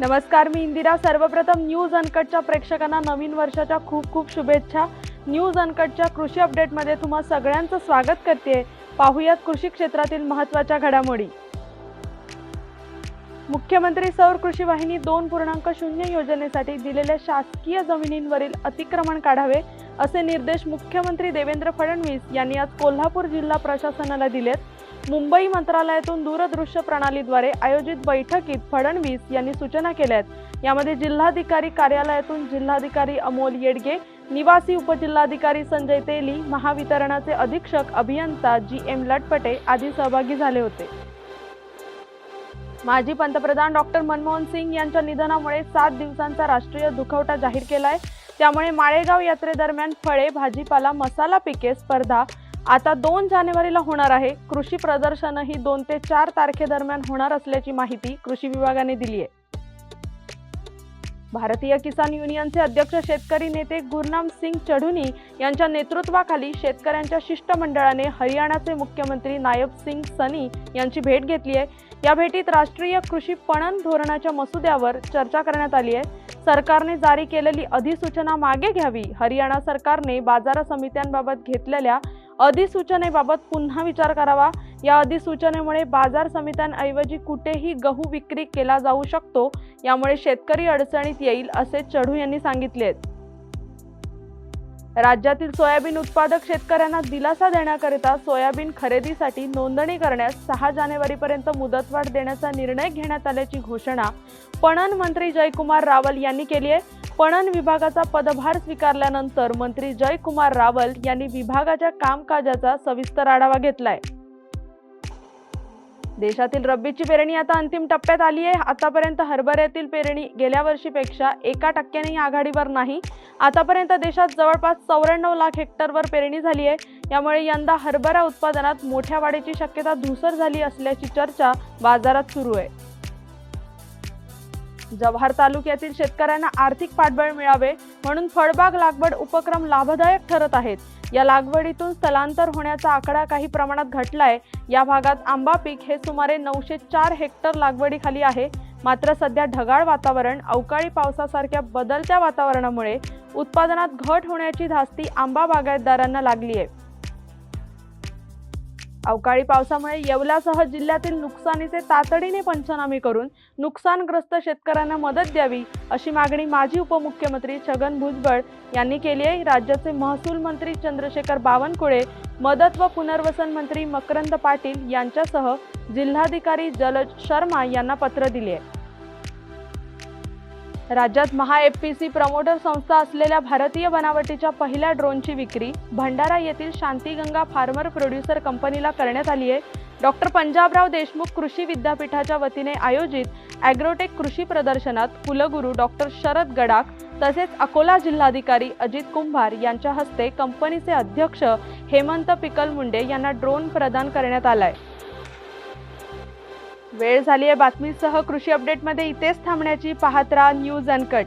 नमस्कार मी इंदिरा. सर्वप्रथम न्यूज अनकटच्या प्रेक्षकांना नवीन वर्षाच्या खूप खूप शुभेच्छा. न्यूज अनकटच्या कृषी अपडेटमध्ये तुम्हा सगळ्यांचं स्वागत करते पाहुयात कृषी क्षेत्रातील महत्त्वाच्या घडामोडी. मुख्यमंत्री सौर कृषी वाहिनी दोन पूर्णांक शून्य योजनेसाठी दिलेल्या शासकीय जमिनींवरील अतिक्रमण काढावे असे निर्देश मुख्यमंत्री देवेंद्र फडणवीस यांनी आज कोल्हापूर जिल्हा प्रशासनाला दिलेत. मुंबई मंत्रालयातून दूरदृश्य प्रणालीद्वारे आयोजित बैठकीत फडणवीस यांनी सूचना केल्यात. यामध्ये जिल्हाधिकारी कार्यालयातून जिल्हाधिकारी अमोल येडगे निवासी उपजिल्हाधिकारी संजय तेली महावितरणाचे अधीक्षक अभियंता जी एम लटपटे आदी सहभागी झाले होते. माजी पंतप्रधान डॉक्टर मनमोहन सिंग यांच्या निधनामुळे सात दिवसांचा राष्ट्रीय दुखवटा जाहीर केला आहे त्यामुळे माळेगाव यात्रेदरम्यान फळे भाजीपाला मसाला पिके स्पर्धा आता दोन जानेवारीला होणार आहे. कृषी प्रदर्शनही दोन ते चार तारखेदरम्यान होणार असल्याची माहिती कृषी विभागाने दिली आहे. भारतीय किसान युनियनचे अध्यक्ष शेतकरी नेते गुरनाम सिंग चढुनी यांच्या नेतृत्वाखाली शेतकऱ्यांच्या शिष्टमंडळाने हरियाणाचे मुख्यमंत्री नायब सिंग सनी यांची भेट घेतली आहे. या भेटीत राष्ट्रीय कृषी पणन धोरणाच्या मसुद्यावर चर्चा करण्यात आली आहे. सरकारने जारी केलेली अधिसूचना मागे घ्यावी हरियाणा सरकारने बाजार समित्यांबाबत घेतलेल्या अधिसूचनेबाबत पुन्हा विचार करावा. या अधिसूचनेमुळे बाजार समित्यांऐवजी कुठेही गहू विक्री केला जाऊ शकतो. यामुळे शेतकरी अडचणीत येईल असे चढू यांनी सांगितले राज्यातील सोयाबीन उत्पादक शेतकऱ्यांना दिलासा देण्याकरिता सोयाबीन खरेदीसाठी नोंदणी करण्यास सहा जानेवारीपर्यंत मुदतवाढ देण्याचा निर्णय घेण्यात आल्याची घोषणा पणन मंत्री जयकुमार रावल यांनी केली आहे. पणन विभागाचा पदभार स्वीकारल्यानंतर मंत्री जयकुमार रावल यांनी विभागाच्या कामकाजाचा सविस्तर आढावा घेतलाय. देशातील रब्बीची पेरणी आता अंतिम टप्प्यात आली आहे. आतापर्यंत हरभऱ्यातील पेरणी गेल्या वर्षीपेक्षा एका टक्क्यानेही आघाडीवर नाही. आतापर्यंत देशात जवळपास चौऱ्याण्णव लाख हेक्टरवर पेरणी झाली आहे. यामुळे यंदा हरभरा उत्पादनात मोठ्या वाढीची शक्यता धुसर झाली असल्याची चर्चा बाजारात सुरू आहे. जव्हार तालुक्यातील शेतकऱ्यांना आर्थिक पाठबळ मिळावे म्हणून फळबाग लागवड उपक्रम लाभदायक ठरत आहेत. या लागवडीतून स्थलांतर होण्याचा आकडा काही प्रमाणात घटलाय. या भागात आंबा पीक हे सुमारे नऊशे चार हेक्टर लागवडीखाली आहे. मात्र सध्या ढगाळ वातावरण अवकाळी पावसासारख्या बदलत्या वातावरणामुळे उत्पादनात घट होण्याची धास्ती आंबा बागायतदारांना लागली आहे अवकाळी पावसामुळे येवलासह जिल्ह्यातील नुकसानीचे तातडीने पंचनामे करून नुकसानग्रस्त शेतकऱ्यांना मदत द्यावी अशी मागणी माजी उपमुख्यमंत्री छगन भुजबळ यांनी केली आहे. राज्याचे महसूल मंत्री चंद्रशेखर बावनकुळे मदत व पुनर्वसन मंत्री मकरंद पाटील यांच्यासह जिल्हाधिकारी जलज शर्मा यांना पत्र दिले आहे. राज्यात Maha F P C promoter संस्था असलेल्या भारतीय बनावटीच्या पहिल्या ड्रोनची विक्री भंडारा येथील शांतीगंगा फार्मर प्रोड्युसर कंपनीला करण्यात आली आहे. डॉक्टर पंजाबराव देशमुख कृषी विद्यापीठाच्या वतीने आयोजित ॲग्रोटेक कृषी प्रदर्शनात कुलगुरू डॉक्टर शरद गडाख तसेच अकोला जिल्हाधिकारी अजित कुंभार यांच्या हस्ते कंपनीचे अध्यक्ष हेमंत पिकल मुंडे यांना ड्रोन प्रदान करण्यात आलाय. वेळ झाली आहे बातमीसह कृषी अपडेटमध्ये इथेच थांबण्याची पाहत राहा न्यूज अनकट.